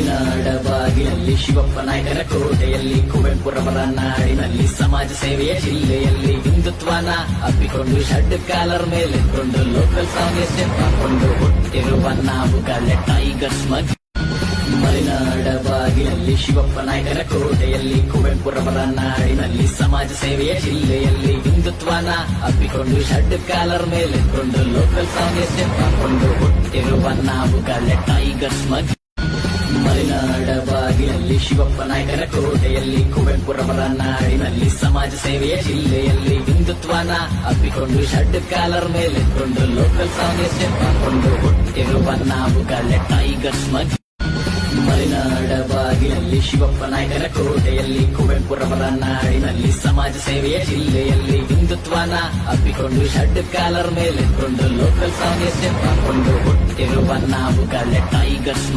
ಮಲೆನಾಡ ಬಾಗಿಲಲ್ಲಿ ಶಿವಪ್ಪ ನಾಯಕನ ಕೋಟೆಯಲ್ಲಿ ಕುವೆಂಪುರವರ ನಾಡಿನಲ್ಲಿ ಸಮಾಜ ಸೇವೆಯ ಜಿಲ್ಲೆಯಲ್ಲಿ ಹಿಂದುತ್ವನ ಅಪ್ಪಿಕೊಂಡು ಷಡ್ ಕಾಲರ್ ಮೇಲೆತ್ಕೊಂಡು ಲೋಕಲ್ ಸ್ಟೆಪ್ ಹಾಕೊಂಡು ಹುಟ್ಟಿರುವ ನಾವು ಟೈಗರ್ಸ್ ಮಗ. ಮಲೆನಾಡ ಬಾಗಿಲಲ್ಲಿ ಶಿವಪ್ಪ ನಾಯಕನ ಕೋಟೆಯಲ್ಲಿ ಕುವೆಂಪುರವರ ನಾಡಿನಲ್ಲಿ ಸಮಾಜ ಸೇವೆಯ ಜಿಲ್ಲೆಯಲ್ಲಿ ಹಿಂದುತ್ವನ ಅಪ್ಪಿಕೊಂಡು ಷಡ್ ಕಾಲರ್ ಮೇಲೆತ್ಕೊಂಡು ಲೋಕಲ್ ಸ್ಟೆಪ್ ಹಾಕೊಂಡು ಹುಟ್ಟಿರುವ ನಾವು ಟೈಗರ್ಸ್ ಮಗ್. ಮಲೆನಾಡ ಬಾಗಿಲಲ್ಲಿ ಶಿವಪ್ಪ ನಾಯಕನ ಕೋಟೆಯಲ್ಲಿ ಕುವೆಂಪುರವರ ನಾಡಿನಲ್ಲಿ ಸಮಾಜ ಸೇವೆಯ ಜಿಲ್ಲೆಯಲ್ಲಿ ಹಿಂದುತ್ವನ ಅಪ್ಪಿಕೊಂಡು ಷಡ್ ಕಾಲರ್ ಮೇಲೆತ್ಕೊಂಡು ಲೋಕಲ್ ಸಾಂಗ್ ಸ್ಟೆಪ್ ಹಾಕೊಂಡು ಹುಟ್ಟಿರುವ ನಾವು ಕಲೆ ಟೈಗರ್ಸ್ ಮಗ. ಮಲೆನಾಡ ಬಾಗಿಲಲ್ಲಿ ಶಿವಪ್ಪ ನಾಯಕನ ಕೋಟೆಯಲ್ಲಿ ಕುವೆಂಪುರವರ ನಾಡಿನಲ್ಲಿ ಸಮಾಜ ಸೇವೆಯ ಜಿಲ್ಲೆಯಲ್ಲಿ ಹಿಂದುತ್ವನ ಅಪ್ಪಿಕೊಂಡು ಷಡ್ ಕಾಲರ್ ಮೇಲೆತ್ಕೊಂಡು ಲೋಕಲ್ ಸಾಂಗ್ ಸ್ಟೆಪ್ ಹಾಕೊಂಡು ಹುಟ್ಟಿರುವ ನಾವು ಕಲೆ ಟೈಗರ್ಸ್